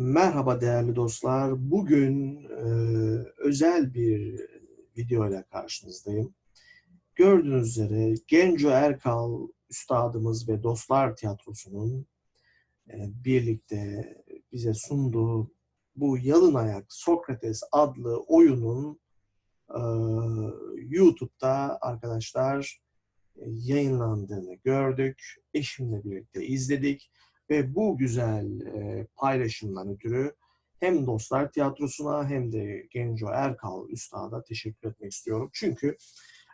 Merhaba değerli dostlar. Bugün e, özel bir video ile karşınızdayım. Gördüğünüz üzere Genco Erkal Üstadımız ve Dostlar Tiyatrosu'nun e, birlikte bize sunduğu bu Yalın Ayak Sokrates adlı oyunun e, YouTube'da arkadaşlar e, yayınlandığını gördük. Eşimle birlikte izledik ve bu güzel e, paylaşımdan ötürü hem Dostlar Tiyatrosu'na hem de Genco Erkal Üstad'a teşekkür etmek istiyorum. Çünkü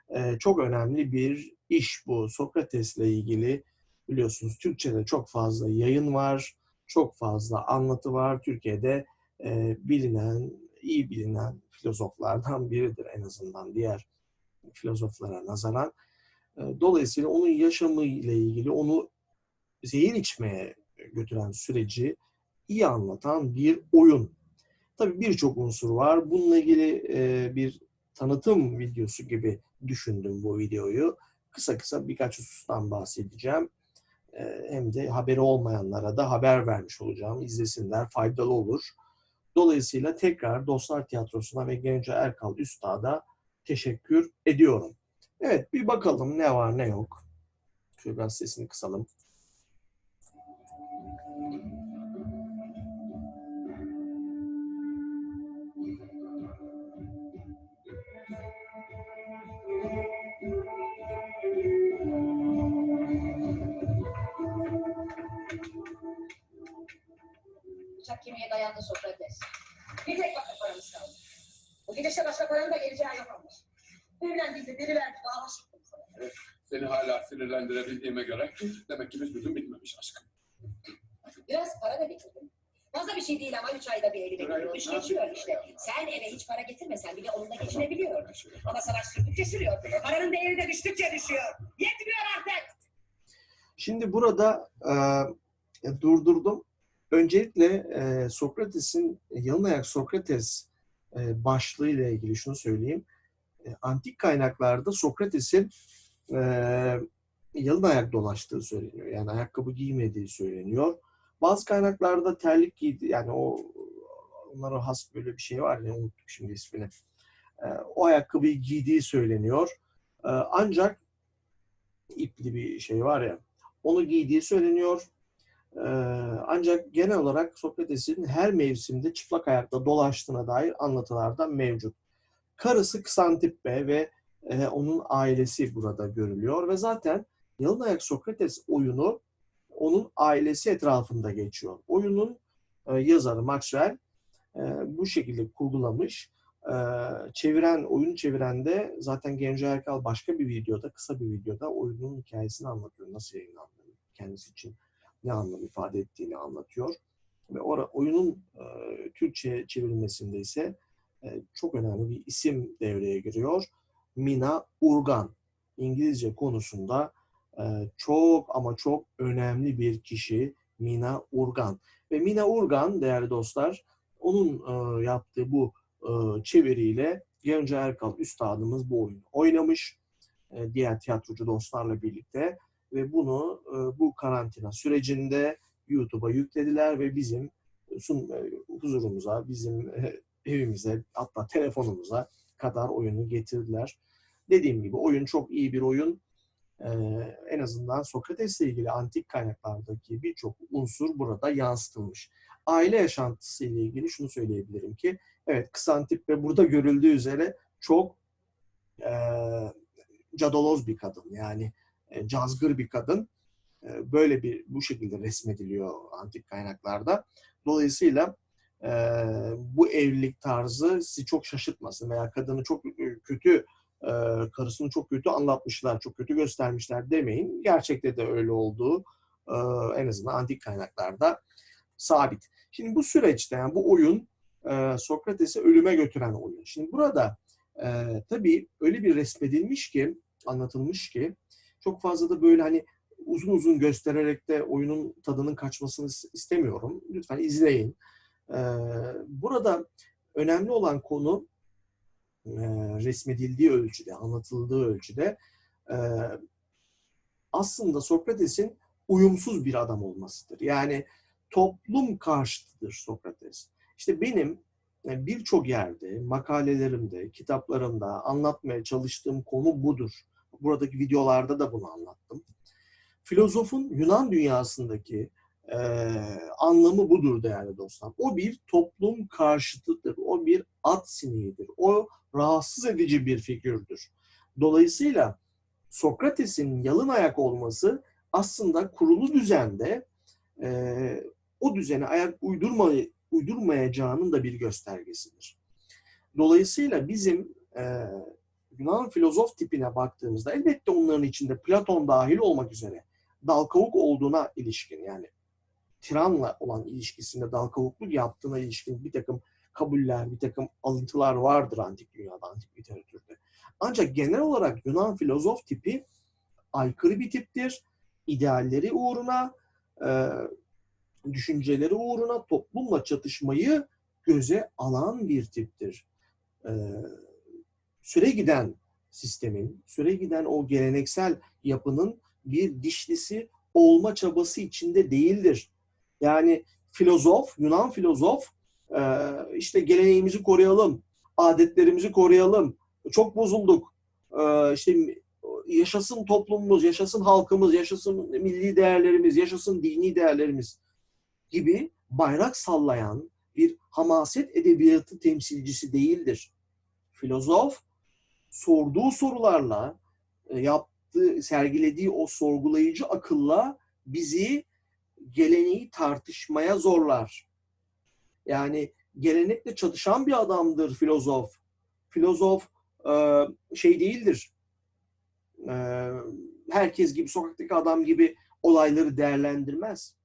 e, çok önemli bir iş bu. Sokrates'le ilgili biliyorsunuz Türkçe'de çok fazla yayın var, çok fazla anlatı var. Türkiye'de e, bilinen, iyi bilinen filozoflardan biridir en azından diğer filozoflara nazaran. E, dolayısıyla onun yaşamı ile ilgili, onu zehir içmeye götüren süreci iyi anlatan bir oyun. Tabii birçok unsur var. Bununla ilgili e, bir tanıtım videosu gibi düşündüm bu videoyu. Kısa kısa birkaç husustan bahsedeceğim. E, hem de haberi olmayanlara da haber vermiş olacağım. İzlesinler, faydalı olur. Dolayısıyla tekrar Dostlar Tiyatrosu'na ve Genco Erkal Üstad'a teşekkür ediyorum. Evet bir bakalım ne var ne yok. Şöyle biraz sesini kısalım. Bıçak kemiğe dayandı Sokrates. Bir tek bakın paramız kaldı. Bu gidişle başka paranın da geleceği yok olmuş. Evlendiğinde biri verdi daha aşıktım sana. Seni hala sinirlendirebildiğime göre demek ki bizim bitmemiş aşkım. Biraz para da getirdim. Fazla bir şey değil ama üç ayda bir. İş ne geçiyor işte. Sen eve hiç para getirmesen bile onunla geçinebiliyor. Ama savaş sürdükçe sürüyor. Paranın değeri de düştükçe düşüyor. Yetmiyor artık. Şimdi burada e, durdurdum. Öncelikle e, Sokrates'in Yalın Ayak Sokrates e, başlığıyla ilgili şunu söyleyeyim. E, antik kaynaklarda Sokrates'in e, yalın ayak dolaştığı söyleniyor. Yani ayakkabı giymediği söyleniyor. Bazı kaynaklarda terlik giydi. Yani o onlara has böyle bir şey var ya unuttum şimdi ismini. E, o ayakkabıyı giydiği söyleniyor. E, ancak ipli bir şey var ya onu giydiği söyleniyor. Ee, ancak genel olarak Sokrates'in her mevsimde çıplak ayakta dolaştığına dair anlatılar da mevcut. Karısı Ksantippe ve e, onun ailesi burada görülüyor ve zaten Yalın Ayak Sokrates oyunu onun ailesi etrafında geçiyor. Oyunun e, yazarı Maxwell e, bu şekilde kurgulamış. E, çeviren, oyun çeviren de zaten Genco Erkal başka bir videoda, kısa bir videoda oyunun hikayesini anlatıyor. Nasıl yayınlandığını, kendisi için ne anlam ifade ettiğini anlatıyor. Ve ora, oyunun e, Türkçe çevrilmesinde ise e, çok önemli bir isim devreye giriyor. Mina Urgan. İngilizce konusunda çok ama çok önemli bir kişi Mina Urgan. Ve Mina Urgan değerli dostlar onun e, yaptığı bu e, çeviriyle Genco Erkal Üstadımız bu oyunu oynamış. E, diğer tiyatrocu dostlarla birlikte ve bunu bu karantina sürecinde YouTube'a yüklediler ve bizim huzurumuza, bizim evimize hatta telefonumuza kadar oyunu getirdiler. Dediğim gibi oyun çok iyi bir oyun. En azından Sokrates'le ilgili antik kaynaklardaki birçok unsur burada yansıtılmış. Aile yaşantısı ile ilgili şunu söyleyebilirim ki evet Kısantip ve burada görüldüğü üzere çok e, cadaloz bir kadın. Yani e, cazgır bir kadın. E, böyle bir bu şekilde resmediliyor antik kaynaklarda. Dolayısıyla e, bu evlilik tarzı sizi çok şaşırtmasın veya kadını çok e, kötü e, karısını çok kötü anlatmışlar, çok kötü göstermişler demeyin. Gerçekte de öyle olduğu e, en azından antik kaynaklarda sabit. Şimdi bu süreçte yani bu oyun e, Sokrates'i ölüme götüren oyun. Şimdi burada e, tabii öyle bir resmedilmiş ki, anlatılmış ki çok fazla da böyle hani uzun uzun göstererek de oyunun tadının kaçmasını istemiyorum. Lütfen izleyin. Burada önemli olan konu resmedildiği ölçüde, anlatıldığı ölçüde e, aslında Sokrates'in uyumsuz bir adam olmasıdır. Yani toplum karşıtıdır Sokrates. İşte benim e, birçok yerde, makalelerimde, kitaplarımda anlatmaya çalıştığım konu budur. Buradaki videolarda da bunu anlattım. Filozofun Yunan dünyasındaki e, anlamı budur değerli dostlar. O bir toplum karşıtıdır. O bir at sineğidir. O rahatsız edici bir figürdür. Dolayısıyla Sokrates'in yalın ayak olması aslında kurulu düzende e, o düzene ayak uydurmayı, uydurmayacağının da bir göstergesidir. Dolayısıyla bizim e, Yunan filozof tipine baktığımızda elbette onların içinde Platon dahil olmak üzere dal kavuk olduğuna ilişkin yani tiranla olan ilişkisinde dal kavukluk yaptığına ilişkin bir takım kabuller, bir takım alıntılar vardır antik dünyada, antik literatürde. Ancak genel olarak Yunan filozof tipi aykırı bir tiptir. İdealleri uğruna, e, düşünceleri uğruna toplumla çatışmayı göze alan bir tiptir. E, süre giden sistemin, süre giden o geleneksel yapının bir dişlisi olma çabası içinde değildir. Yani filozof, Yunan filozof e, işte geleneğimizi koruyalım, adetlerimizi koruyalım, çok bozulduk, e, işte yaşasın toplumumuz, yaşasın halkımız, yaşasın milli değerlerimiz, yaşasın dini değerlerimiz gibi bayrak sallayan bir hamaset edebiyatı temsilcisi değildir. Filozof sorduğu sorularla e, yaptığı, sergilediği o sorgulayıcı akılla bizi geleneği tartışmaya zorlar. Yani gelenekle çatışan bir adamdır filozof. Filozof e, şey değildir. E, herkes gibi, sokaktaki adam gibi olayları değerlendirmez.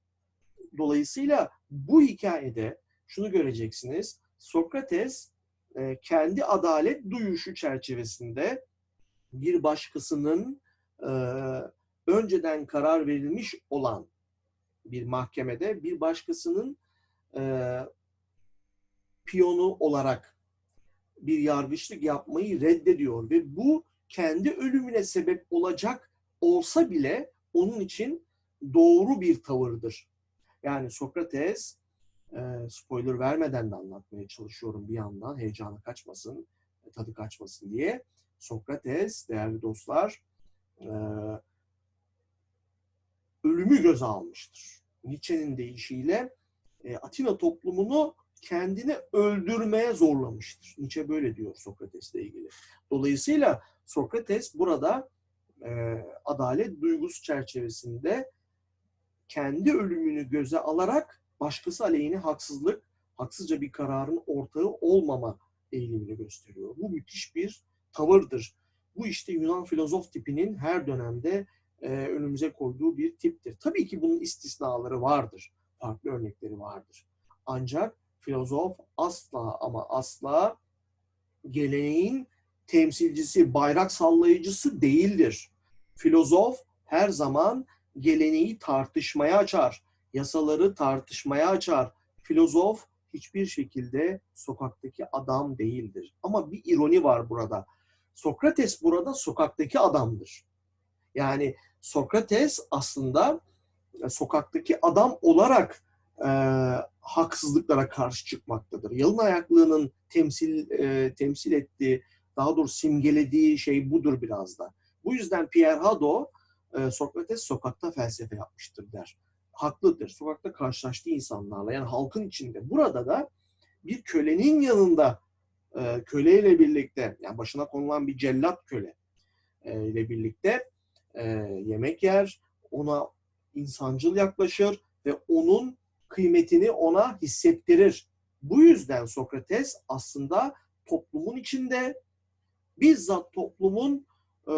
Dolayısıyla bu hikayede şunu göreceksiniz. Sokrates e, kendi adalet duyuşu çerçevesinde bir başkasının önceden karar verilmiş olan bir mahkemede bir başkasının e, piyonu olarak bir yargıçlık yapmayı reddediyor ve bu kendi ölümüne sebep olacak olsa bile onun için doğru bir tavırdır. Yani Sokrates e, spoiler vermeden de anlatmaya çalışıyorum bir yandan heyecanı kaçmasın, tadı kaçmasın diye. Sokrates değerli dostlar e, ölümü göze almıştır. Nietzsche'nin deyişiyle e, Atina toplumunu kendini öldürmeye zorlamıştır. Nietzsche böyle diyor Sokrates'le ilgili. Dolayısıyla Sokrates burada e, adalet duygusu çerçevesinde kendi ölümünü göze alarak başkası aleyhine haksızlık, haksızca bir kararın ortağı olmama eğilimini gösteriyor. Bu müthiş bir tavırdır. Bu işte Yunan filozof tipinin her dönemde e, önümüze koyduğu bir tiptir. Tabii ki bunun istisnaları vardır. Farklı örnekleri vardır. Ancak filozof asla ama asla geleneğin temsilcisi, bayrak sallayıcısı değildir. Filozof her zaman geleneği tartışmaya açar, yasaları tartışmaya açar. Filozof hiçbir şekilde sokaktaki adam değildir. Ama bir ironi var burada. Sokrates burada sokaktaki adamdır. Yani Sokrates aslında e, sokaktaki adam olarak e, haksızlıklara karşı çıkmaktadır. Yalın ayaklığının temsil e, temsil ettiği, daha doğrusu simgelediği şey budur biraz da. Bu yüzden Pierre Hadot e, Sokrates sokakta felsefe yapmıştır der. Haklıdır. Sokakta karşılaştığı insanlarla yani halkın içinde. Burada da bir kölenin yanında e, köleyle birlikte yani başına konulan bir cellat köle e, ile birlikte e, yemek yer, ona insancıl yaklaşır ve onun kıymetini ona hissettirir. Bu yüzden Sokrates aslında toplumun içinde bizzat toplumun e,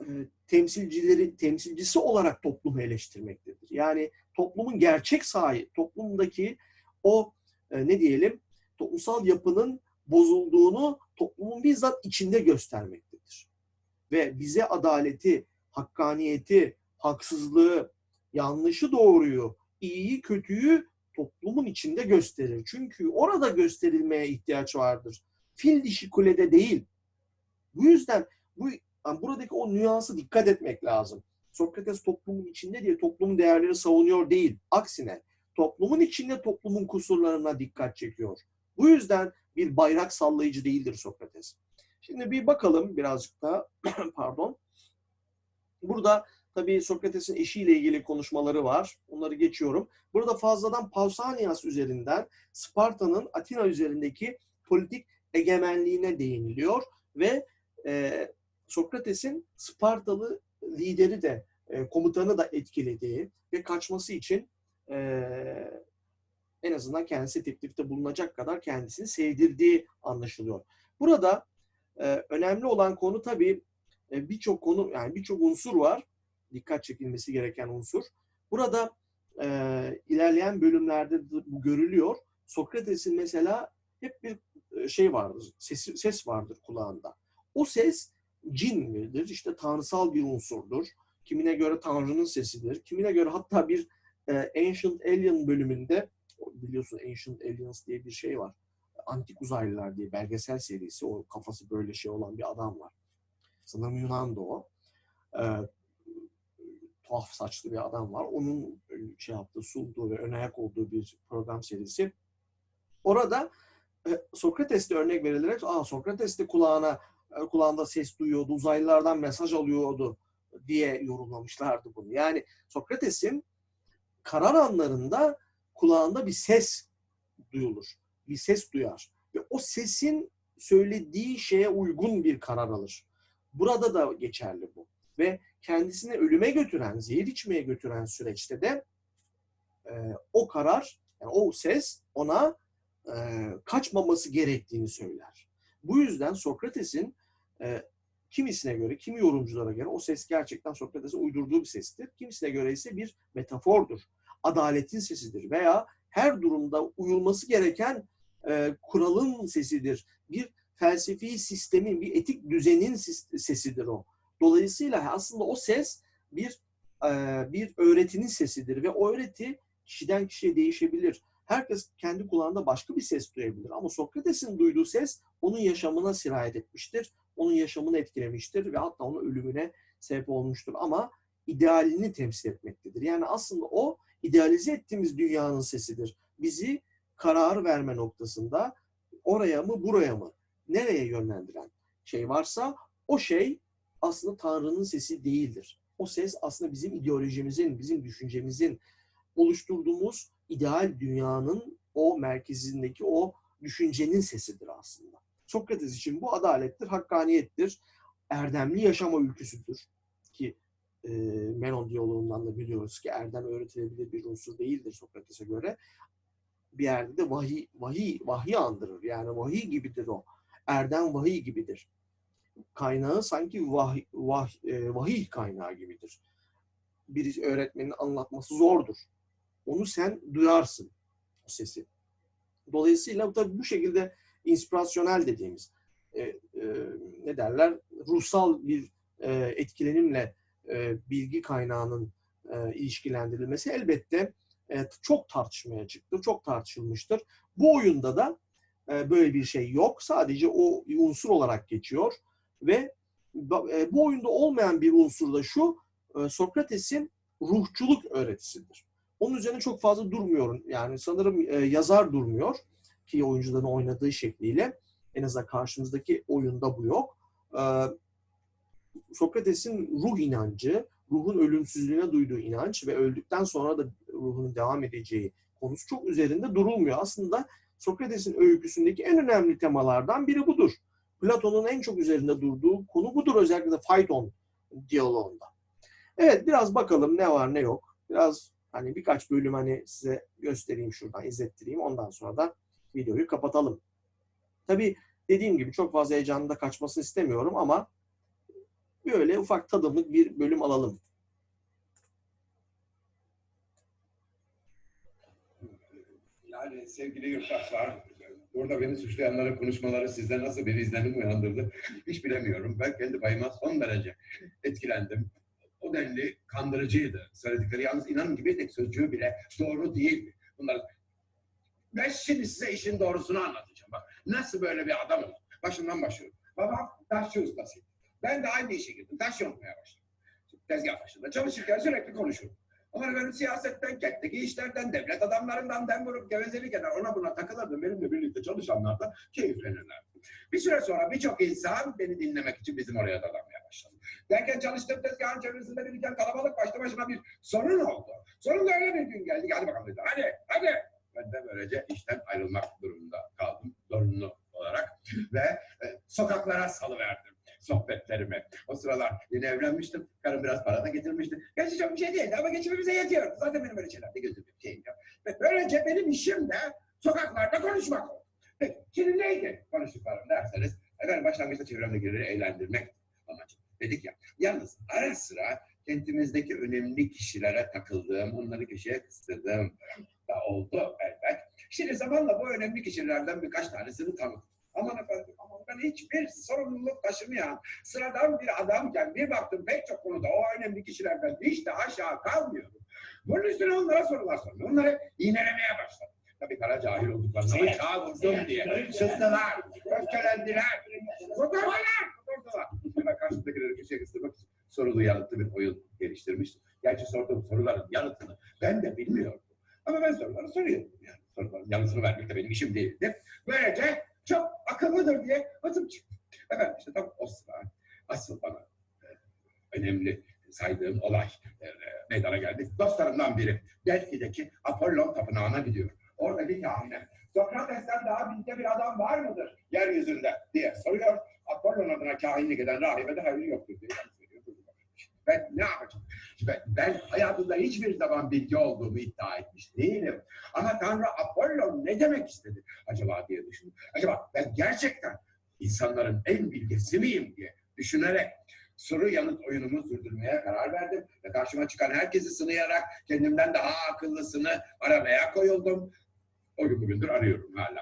e, temsilcileri temsilcisi olarak toplumu eleştirmektedir. Yani toplumun gerçek sahibi, toplumdaki o e, ne diyelim toplumsal yapının bozulduğunu toplumun bizzat içinde göstermektedir. Ve bize adaleti, hakkaniyeti, haksızlığı, yanlışı doğruyu, iyiyi kötüyü toplumun içinde gösterir. Çünkü orada gösterilmeye ihtiyaç vardır. Fil dişi kulede değil. Bu yüzden bu yani buradaki o nüansı dikkat etmek lazım. Sokrates toplumun içinde diye toplumun değerleri savunuyor değil. Aksine toplumun içinde toplumun kusurlarına dikkat çekiyor. Bu yüzden bir bayrak sallayıcı değildir Sokrates. Şimdi bir bakalım birazcık daha pardon. Burada tabii Sokrates'in eşiyle ilgili konuşmaları var. Onları geçiyorum. Burada fazladan Pausanias üzerinden Sparta'nın Atina üzerindeki politik egemenliğine değiniliyor ve e, Sokrates'in Spartalı lideri de e, komutanı da etkilediği ve kaçması için e, en azından kendisi teklifte bulunacak kadar kendisini sevdirdiği anlaşılıyor. Burada e, önemli olan konu tabii e, birçok konu yani birçok unsur var. Dikkat çekilmesi gereken unsur. Burada e, ilerleyen bölümlerde de bu görülüyor. Sokrates'in mesela hep bir e, şey vardır, ses, ses vardır kulağında. O ses cin midir? İşte tanrısal bir unsurdur. Kimine göre Tanrı'nın sesidir. Kimine göre hatta bir e, Ancient Alien bölümünde biliyorsun Ancient Aliens diye bir şey var. Antik Uzaylılar diye belgesel serisi. O kafası böyle şey olan bir adam var. Sanırım Yunan'da o. E, tuhaf saçlı bir adam var. Onun e, şey yaptığı, sunduğu ve ön ayak olduğu bir program serisi. Orada e, Sokrates de örnek verilerek, Aa, Sokrates de kulağına e, kulağında ses duyuyordu, uzaylılardan mesaj alıyordu diye yorumlamışlardı bunu. Yani Sokrates'in karar anlarında kulağında bir ses duyulur. Bir ses duyar. Ve o sesin söylediği şeye uygun bir karar alır. Burada da geçerli bu. Ve kendisini ölüme götüren, zehir içmeye götüren süreçte de e, o karar, yani o ses ona e, kaçmaması gerektiğini söyler. Bu yüzden Sokrates'in e, kimisine göre, kimi yorumculara göre o ses gerçekten Sokrates'in uydurduğu bir sestir. Kimisine göre ise bir metafordur. Adaletin sesidir veya her durumda uyulması gereken e, kuralın sesidir. Bir felsefi sistemin, bir etik düzenin sesidir o. Dolayısıyla aslında o ses bir e, bir öğretinin sesidir ve o öğreti kişiden kişiye değişebilir. Herkes kendi kulağında başka bir ses duyabilir ama Sokrates'in duyduğu ses onun yaşamına sirayet etmiştir. Onun yaşamını etkilemiştir ve hatta onun ölümüne sebep olmuştur ama idealini temsil etmektedir. Yani aslında o idealize ettiğimiz dünyanın sesidir. Bizi karar verme noktasında oraya mı buraya mı nereye yönlendiren şey varsa o şey aslında Tanrı'nın sesi değildir. O ses aslında bizim ideolojimizin, bizim düşüncemizin oluşturduğumuz ideal dünyanın o merkezindeki o düşüncenin sesidir aslında. Sokrates için bu adalettir, hakkaniyettir, erdemli yaşama ülküsüdür. Ki e, Menon diyaloğundan da biliyoruz ki erdem öğretilebilir bir unsur değildir Sokrates'e göre. Bir yerde de vahiy, vahiy, vahiy andırır. Yani vahiy gibidir o. Erdem vahiy gibidir. Kaynağı sanki vahiy, vahiy, e, vahiy kaynağı gibidir. Bir öğretmenin anlatması zordur. Onu sen duyarsın o sesi. Dolayısıyla tabii bu şekilde inspirasyonel dediğimiz e, e, ne derler ruhsal bir e, etkilenimle e, bilgi kaynağının e, ilişkilendirilmesi elbette e, çok tartışmaya çıktı, çok tartışılmıştır. Bu oyunda da böyle bir şey yok. Sadece o unsur olarak geçiyor ve e, bu oyunda olmayan bir unsur da şu e, Sokrates'in ruhçuluk öğretisidir. Onun üzerine çok fazla durmuyorum. Yani sanırım e, yazar durmuyor ki oyuncuların oynadığı şekliyle. En azından karşımızdaki oyunda bu yok. E, Sokrates'in ruh inancı, ruhun ölümsüzlüğüne duyduğu inanç ve öldükten sonra da ruhun devam edeceği konusu çok üzerinde durulmuyor. Aslında Sokrates'in öyküsündeki en önemli temalardan biri budur. Platon'un en çok üzerinde durduğu konu budur özellikle de Phaidon diyaloğunda. Evet biraz bakalım ne var ne yok. Biraz hani birkaç bölüm hani size göstereyim şuradan izlettireyim. Ondan sonra da videoyu kapatalım. Tabii dediğim gibi çok fazla heyecanında kaçmasını istemiyorum ama böyle ufak tadımlık bir bölüm alalım. Yani sevgili yurttaşlar, burada beni suçlayanların konuşmaları sizde nasıl bir izlenim uyandırdı hiç bilemiyorum. Ben kendi payıma son derece etkilendim. O denli kandırıcıydı. Söyledikleri yalnız inanın gibi tek sözcüğü bile doğru değil. Bunlar... Ben şimdi size işin doğrusunu anlatacağım. Bak nasıl böyle bir adamım. Başından başlıyorum. Babam taşçı ustasıydı. Ben de aynı işe girdim. Taş yontmaya başladım. Tezgah başında çalışırken sürekli konuşurum. Ama efendim siyasetten, kentteki işlerden, devlet adamlarından dem vurup gevezelik eder. Ona buna takılırdım. Benimle birlikte çalışanlar da keyiflenirler. Bir süre sonra birçok insan beni dinlemek için bizim oraya dadanmaya başladı. Derken çalıştığım tezgahın çevresinde biriken kalabalık başta başıma bir sorun oldu. Sonunda öyle bir gün geldi. Hadi bakalım dedi. Hadi, hadi. Ben de böylece işten ayrılmak durumunda kaldım. Zorunlu olarak. Ve e, sokaklara salıverdim sohbetlerimi. O sıralar yeni evlenmiştim. Karım biraz para da getirmişti. Gerçi çok bir şey değildi ama geçimimize yetiyordu. Zaten benim öyle şeylerde gözüm yok, şeyim yok. Ve böylece benim işim de sokaklarda konuşmak. Peki, şimdi neydi konuştuklarım derseniz, efendim başlangıçta çevremdekileri eğlendirmek amacım. Dedik ya, yalnız ara sıra kentimizdeki önemli kişilere takıldığım, onları köşeye kıstırdığım da oldu elbet. Şimdi zamanla bu önemli kişilerden birkaç tanesini tanıdım. Aman efendim, aman ben hiçbir sorumluluk taşımayan sıradan bir adamken bir baktım pek çok konuda o önemli kişilerden hiç de aşağı kalmıyorum. Bunun üstüne onlara sorular sordum. Onları iğnelemeye başladım. Tabii kara cahil olduklarını ama çağ vurdum diye. Çıldılar, öfkelendiler, kudurdular, kudurdular. Ben karşımdakileri köşeye kıstırmak için sorulu yanıtlı bir oyun geliştirmiştim. Gerçi sorduğum soruların yanıtını ben de bilmiyordum. Ama ben soruları soruyordum yani. Soruların yanıtını vermek de benim işim değildi. Böylece çok akıllıdır diye atıp çıktım. Efendim işte tam o sıra asıl bana e, önemli saydığım olay e, meydana geldi. Dostlarımdan biri Delphi'deki Apollon Tapınağı'na gidiyor. Orada bir kahine Sokrates'ten daha bilge bir adam var mıdır yeryüzünde diye soruyor. Apollon adına kahinlik eden rahibe de hayır yoktur veriyor. Ben ne yapacağım? Ben, ben hayatımda hiçbir zaman bilgi olduğumu iddia etmiş değilim. Ama Tanrı Apollon ne demek istedi acaba diye düşündüm. Acaba ben gerçekten insanların en bilgisi miyim diye düşünerek soru yanıt oyunumu sürdürmeye karar verdim. Ve karşıma çıkan herkesi sınayarak kendimden daha akıllısını aramaya koyuldum. O gün bugündür arıyorum hala.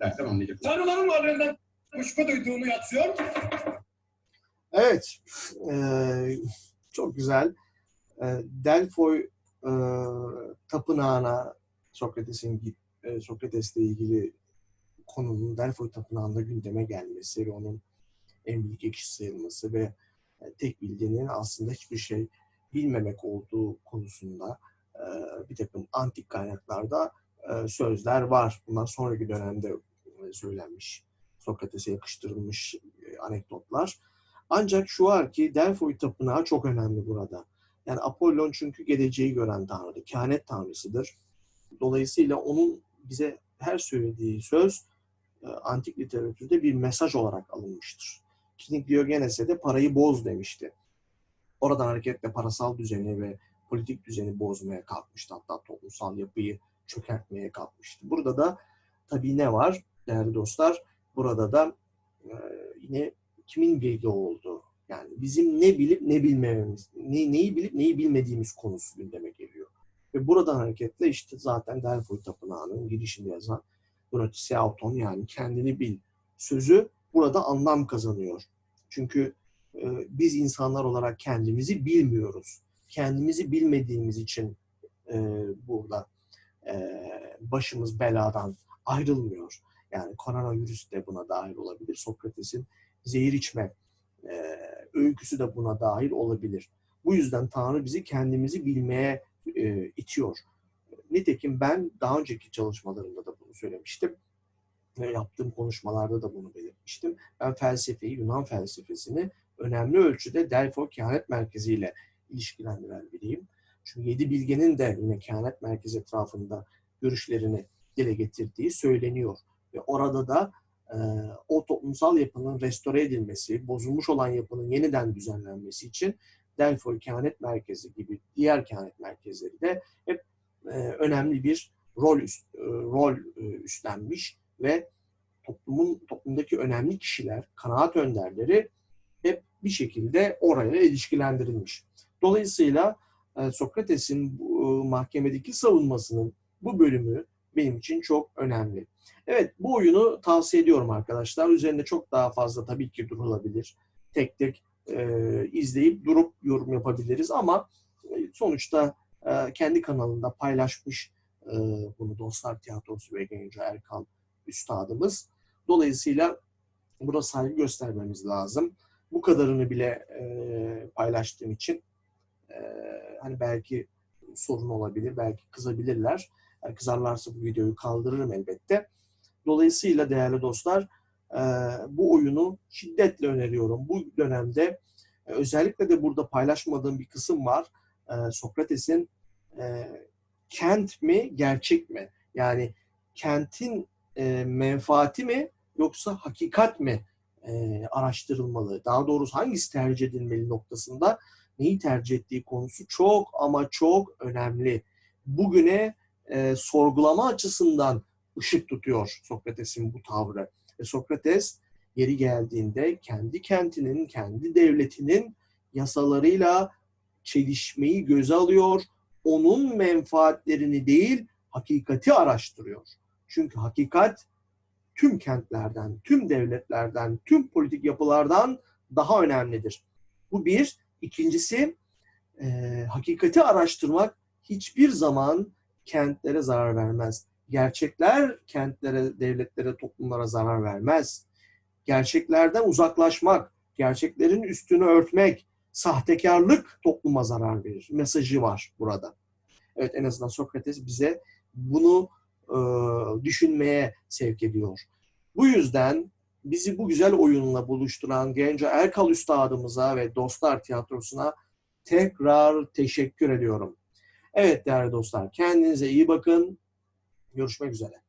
Dersen anlayacaksın. Tanrıların varlığından kuşku duyduğunu yatsıyor. Evet, eee, çok güzel. Eee, Delfoy eee, tapınağına Sokrates'in eee, Sokrates'le ilgili konunun Delfoy tapınağında gündeme gelmesi ve onun en bilgi kişi sayılması ve e, tek bildiğinin aslında hiçbir şey bilmemek olduğu konusunda eee, bir takım antik kaynaklarda eee, sözler var. Bunlar sonraki dönemde e, söylenmiş, Sokrates'e yakıştırılmış e, anekdotlar. Ancak şu var ki Delphi tapınağı çok önemli burada. Yani Apollon çünkü geleceği gören tanrı, kehanet tanrısıdır. Dolayısıyla onun bize her söylediği söz e, antik literatürde bir mesaj olarak alınmıştır. King Diogenes'e de parayı boz demişti. Oradan hareketle parasal düzeni ve politik düzeni bozmaya kalkmıştı. Hatta toplumsal yapıyı çökertmeye kalkmıştı. Burada da tabii ne var değerli dostlar? Burada da e, yine kimin bilgi olduğu, yani bizim ne bilip ne bilmememiz, ne, neyi bilip neyi bilmediğimiz konusu gündeme geliyor. Ve buradan hareketle işte zaten Delphi Tapınağı'nın girişinde yazan Donatisi Auton yani kendini bil sözü burada anlam kazanıyor. Çünkü e, biz insanlar olarak kendimizi bilmiyoruz. Kendimizi bilmediğimiz için e, burada e, başımız beladan ayrılmıyor. Yani koronavirüs de buna dahil olabilir. Sokrates'in zehir içme e, öyküsü de buna dahil olabilir. Bu yüzden Tanrı bizi kendimizi bilmeye e, itiyor. Nitekim ben daha önceki çalışmalarımda da bunu söylemiştim. Ve yaptığım konuşmalarda da bunu belirtmiştim. Ben felsefeyi, Yunan felsefesini önemli ölçüde Delphi Kehanet Merkezi ile ilişkilendiren biriyim. Çünkü yedi bilgenin de yine kehanet merkezi etrafında görüşlerini dile getirdiği söyleniyor. Ve orada da e, o toplumsal yapının restore edilmesi, bozulmuş olan yapının yeniden düzenlenmesi için Delphi Kehanet Merkezi gibi diğer kehanet merkezleri de hep e, önemli bir rol üst, e, rol e, üstlenmiş ve toplumun toplumdaki önemli kişiler, kanaat önderleri hep bir şekilde oraya ilişkilendirilmiş. Dolayısıyla Sokrates'in mahkemedeki savunmasının bu bölümü benim için çok önemli. Evet bu oyunu tavsiye ediyorum arkadaşlar. Üzerinde çok daha fazla tabii ki durulabilir. Tek tek e, izleyip durup yorum yapabiliriz ama sonuçta e, kendi kanalında paylaşmış e, bunu Dostlar Tiyatrosu ve Genco Erkal üstadımız. Dolayısıyla buna saygı göstermemiz lazım. Bu kadarını bile e, paylaştığım için e, hani belki sorun olabilir. Belki kızabilirler. Eğer kızarlarsa bu videoyu kaldırırım elbette. Dolayısıyla değerli dostlar e, bu oyunu şiddetle öneriyorum. Bu dönemde e, özellikle de burada paylaşmadığım bir kısım var. E, Sokrates'in e, kent mi gerçek mi? Yani kentin e, menfaati mi yoksa hakikat mi e, araştırılmalı? Daha doğrusu hangisi tercih edilmeli noktasında neyi tercih ettiği konusu çok ama çok önemli. Bugüne e, sorgulama açısından ışık tutuyor Sokrates'in bu tavrı. Ve Sokrates yeri geldiğinde kendi kentinin, kendi devletinin yasalarıyla çelişmeyi göze alıyor. Onun menfaatlerini değil, hakikati araştırıyor. Çünkü hakikat tüm kentlerden, tüm devletlerden, tüm politik yapılardan daha önemlidir. Bu bir. İkincisi, e, hakikati araştırmak hiçbir zaman kentlere zarar vermez. Gerçekler kentlere, devletlere, toplumlara zarar vermez. Gerçeklerden uzaklaşmak, gerçeklerin üstünü örtmek, sahtekarlık topluma zarar verir. Mesajı var burada. Evet en azından Sokrates bize bunu e, düşünmeye sevk ediyor. Bu yüzden bizi bu güzel oyunla buluşturan Genco Erkal Üstadımıza ve Dostlar Tiyatrosu'na tekrar teşekkür ediyorum. Evet değerli dostlar kendinize iyi bakın. Görüşmek üzere.